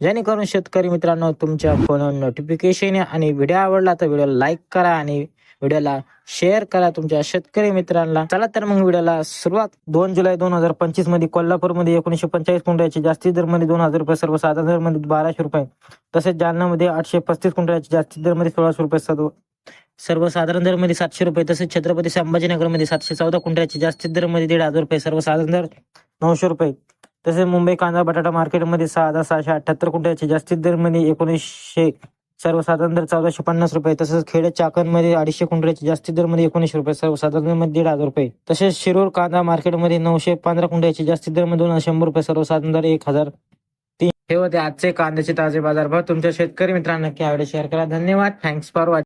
जेणेकरून शेतकरी मित्रांनो तुमच्या फोनवर नोटिफिकेशन आणि व्हिडिओ आवडला तर व्हिडिओ लाईक करा आणि व्हिडिओला शेअर करा तुमच्या शेतकरी मित्रांना. चला तर मग व्हिडिओला सुरुवात. दोन जुलै दोन हजार पंचवीसमध्ये कोल्हापूरमध्ये एकोणीशे पंचेचाळीस कुंटलाची जास्तीत दरमध्ये दोन हजार रुपये सर्वसाधारण दरमध्ये बाराशे रुपये. तसेच जालनामध्ये आठशे पस्तीस कुंटलाची जास्तीत दरमध्ये सोळाशे रुपये सर्व सर्वसाधारण दरमध्ये सातशे रुपये तसेच छत्रपती संभाजीनगरमध्ये सातशे चौदा कुंटलाची जास्तीत दरमध्ये दीड हजार रुपये सर्वसाधारण दर नऊशे रुपये. तसेच मुंबई कांदा बटाटा मार्केटमध्ये सहा हजार सहाशे अठ्याहत्तर कुंटलाची जास्तीत दरमध्ये म्हणजे एकोणीसशे सर्वसाधारण दर चौदाशे पन्नास रुपये. तसेच खेड चाकणमध्ये अडीचशे कुंटलाची जास्तीत दरमध्ये म्हणजे एकोणीसशे रुपये. सर्वसाधारणमध्ये दीड हजार रुपये. तसेच शिरूर कांदा मार्केटमध्ये नऊशे पंधरा कुंटलाची जास्तीत दरमध्ये दोन हजार शंभर रुपये. सर्वसाधारण दर एक हजार तीन. हे होते आजचे कांद्याचे ताजे बाजारभाव तुमच्या शेतकरी मित्रांना नक्की आवडे शेअर करा. धन्यवाद. Thanks for watching